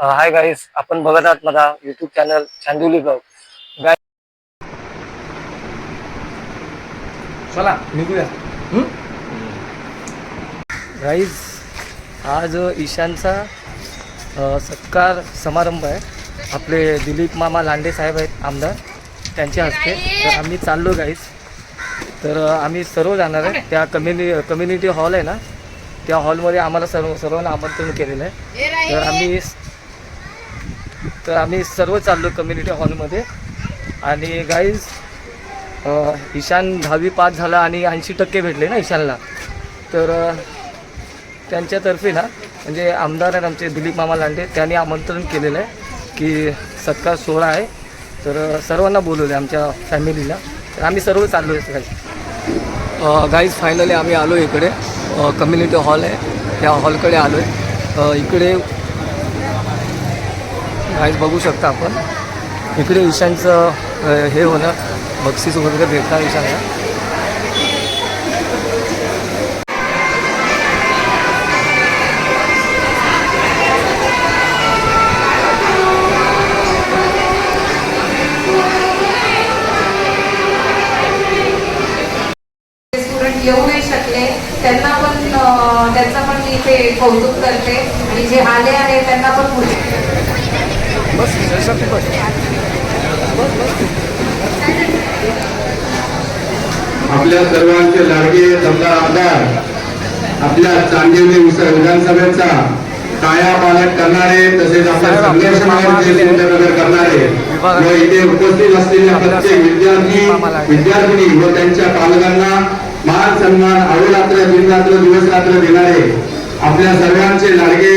Hi guys आपण बघत आहात माझा YouTube channel Chandivali blog guy चला निघूया. गाईज आज ईशानचा सत्कार समारंभ आहे. आपले दिलीप मामा लांडे साहेब आहेत आमदार. त्यांच्या हस्ते. तर आम्ही चाललो गाईज तर आम्ही सर्व जाणार आहे. त्या कम्युनि कम्युनिटी हॉल आहे ना त्या हॉलमध्ये आम्हाला सर्व सर्वांना आमंत्रण केलेलं आहे. तर आम्ही तर आम्ही सर्व चाललो कम्युनिटी हॉलमध्ये आणि गाईज ईशान दहावी पास झाला आणि ऐंशी टक्के भेटले ना ईशानला. तर अ, त्यांच्यातर्फे ना म्हणजे आमदार आहेत आमचे दिलीप मामा लांडे त्यांनी आमंत्रण केलेलं आहे की सत्कार सोहळा आहे. तर सर्वांना बोलवलं आहे आमच्या फॅमिलीला तर आम्ही सर्व चाललो आहे गाईज गाईज फायनली आम्ही आलो इकडे. कम्युनिटी हॉल आहे. त्या हॉलकडे आलो आहे इकडे गाईज बघू शकता आपण. इकडे ईशांचं हे होणं बक्षीस वगैरे भेटणार ईशांना येऊ नाही शकले. त्यांना पण त्यांचं त्यांचा पण मी इथे कौतुक करते. आणि जे आले आहे त्यांना पण पुढे बस यासाठी बस. आपल्या सर्वांचे लाडके दमदार आमदार आपल्या चांदिवली विधानसभेचा काया पालट करणारे तसेच आपल्या संघर्ष मार्गाचे करणारे व इथे उपस्थित असलेल्या प्रत्येक विद्यार्थी विद्यार्थिनी व त्यांच्या पालकांना मान सन्मान अहोरात्र दिनरात्र दिवस रात्र देणारे आपल्या सर्वांचे लाडके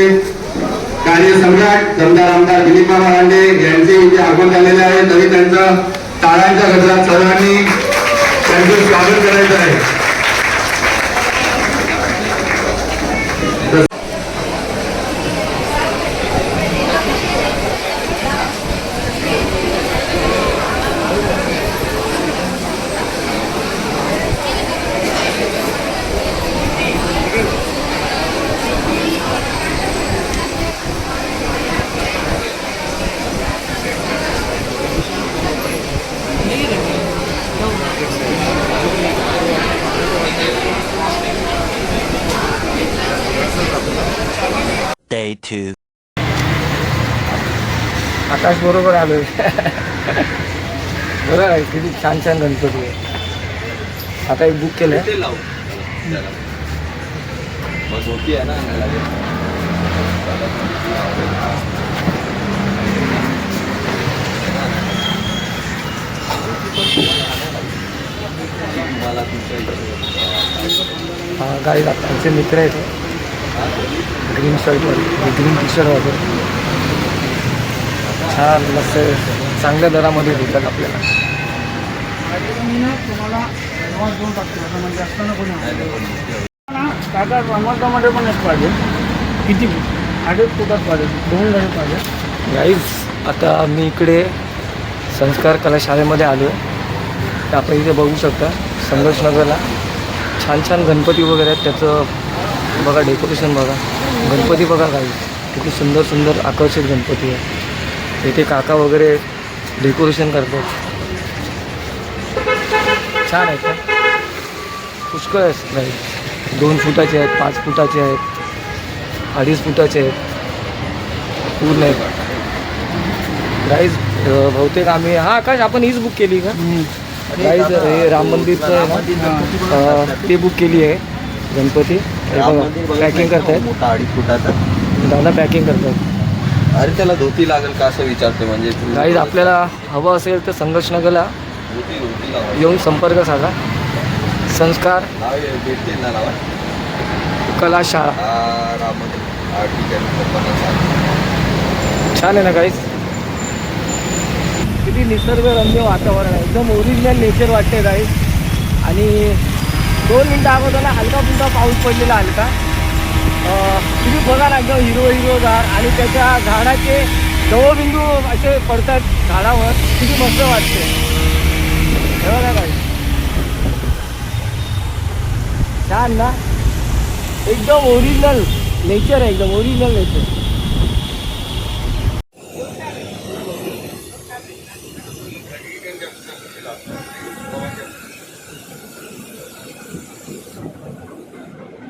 कार्यसम्राट दमदार आमदार दिलीप मामा यांचे इथे आगमन झालेले आहे. तरी त्यांचं टाळ्यांच्या गजरात सर्वांनी त्यांचं स्वागत करायचं आहे. Day two. आकाश बरोबर आलोय बरं आहे किती छान छान गणपती आहे. आता एक बुक केलं आहे गाडी आमचे मित्र आहेत. ग्रीन शर्टवर ग्रीन टी शर्ट वगैरे छान मस्त चांगल्या दरामध्ये भेटतात आपल्याला. काका टमाटोमध्ये पण एक पाहिजे. किती? अडीच फुटात पाहिजे. दोन गाडी पाहिजे. गाईज आता मी इकडे संस्कार कला शाळेमध्ये आलो आहे आपण इथे बघू शकता संघर्षनगरला. छान छान गणपती वगैरे आहेत. त्याचं बघा डेकोरेशन बघा. गणपती बघा काही किती सुंदर सुंदर आकर्षित गणपती आहे. इथे काका वगैरे डेकोरेशन करतात. छान आहे का? पुष्कळ आहेत गाईज दोन फुटाचे आहेत पाच फुटाचे आहेत अडीच फुटाचे आहेत. पूर्ण आहेत. गाईज अ, बहुतेक आम्ही हा आकाश आपण हीच बुक केली का? गाईज हे राम मंदिरचं ते बुक केली आहे. गणपती. पॅकिंग करतायत. मोठा अडीच फुटाचा. दादा पॅकिंग करतायत. अरे त्याला धोती लागेल का असं विचारते म्हणजे? गाईज आपल्याला हवं असेल तर धोती लावा. येऊन संपर्क साधा. संस्कार नाव भेटतील ना नावा कला शाळा. राम ठीक आहे. मी पप्पांना सांगतो. छान आहे ना गाईज किती निसर्गरम्य वातावरण आहे. एकदम ओरिजिनल नेचर वाटते गाईज आणि दोन मिनटं अगोदर हलका फुलका पाऊस पडलेला हलका. तुम्ही बघा ना एकदम हिरो हिरो झाड आणि त्याच्या झाडाचे जवळबिंदू असे पडतात झाडावर. किती मस्त वाटते. बघा गाईज छान ना? एकदम ओरिजिनल नेचर आहे एकदम ओरिजिनल नेचर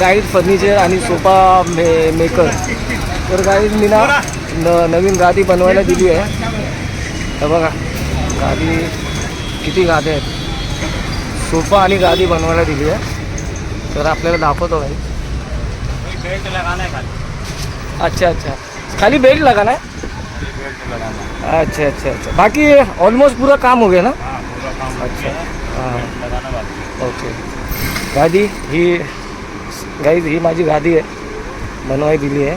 प्राईड फर्निचर आणि सोफा मे मेकर तर गाईज मी ना न नवीन गादी बनवायला दिली आहे. हे बघा गादी किती गाद्या आहेत. सोफा आणि गादी बनवायला दिली आहे. तर आपल्याला दाखवतो आहे अच्छा अच्छा. खाली बेल्ट लगाना है? अच्छा अच्छा अच्छा. बाकी ऑलमोस्ट पूरा काम हो गया ना? अच्छा. हां. ओके गादी ही गाईज ही माझी गादी आहे. बनवाय दिली आहे.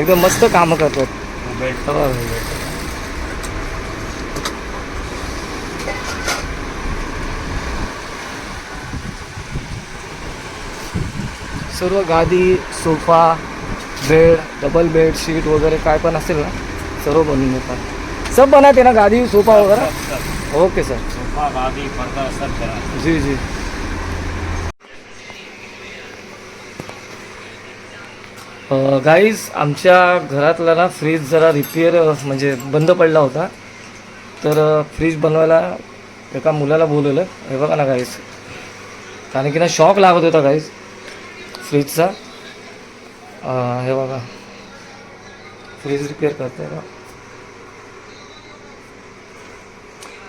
एकदम मस्त कामं करतात. सर्व गादी sofa bed double bed sheet वगैरे काय पण असेल ना सर्व बनवून देतात. सब बनाते ना गादी सोफा वगैरे? ओके सर जी जी. गाईज आमच्या घरातला ना फ्रीज जरा रिपेअर म्हणजे बंद पडला होता. तर फ्रीज बनवायला एका मुलाला बोलवलं. हे बघा ना गाईज कारण की ना शॉक लागत होता गाईज फ्रीजचा हे बघा. फ्रीज रिपेयर करते हैं ना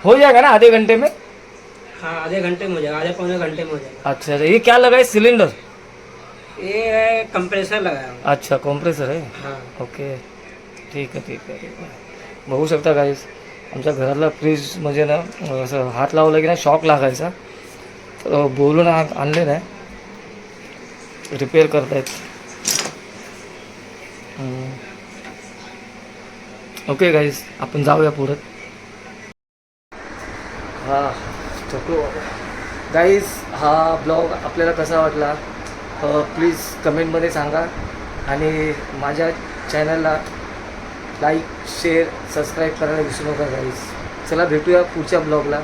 हो जाएगा ना आधे घंटे में? हाँ आधे घंटे में हो जाएगा आधे पौने घंटे में हो जाएगा। अच्छा अच्छा. ये क्या लगा है? सिलेंडर ये है कंप्रेसर लगाया हुआ। अच्छा कॉम्प्रेसर आहे हाँ। ओके। ठीक आहे ठीक आहे ठीक आहे बघू शकता गाईस आमच्या घरातला फ्रीज म्हणजे ना असं हात लावला की ना शॉक लागायचा. तर बोलून आ- आणलेलं आहे रिपेअर करतायत. हम्म. ओके गाईस आपण जाऊया पुढं. हा थकलो. गाईज हा ब्लॉग आपल्याला कसा वाटला? प्लीज कमेंटमध्ये सांगा. आणि माझ्या चॅनलला लाईक शेअर सबस्क्राईब करायला विसरू नका गाईज चला भेटूया पुढच्या ब्लॉगला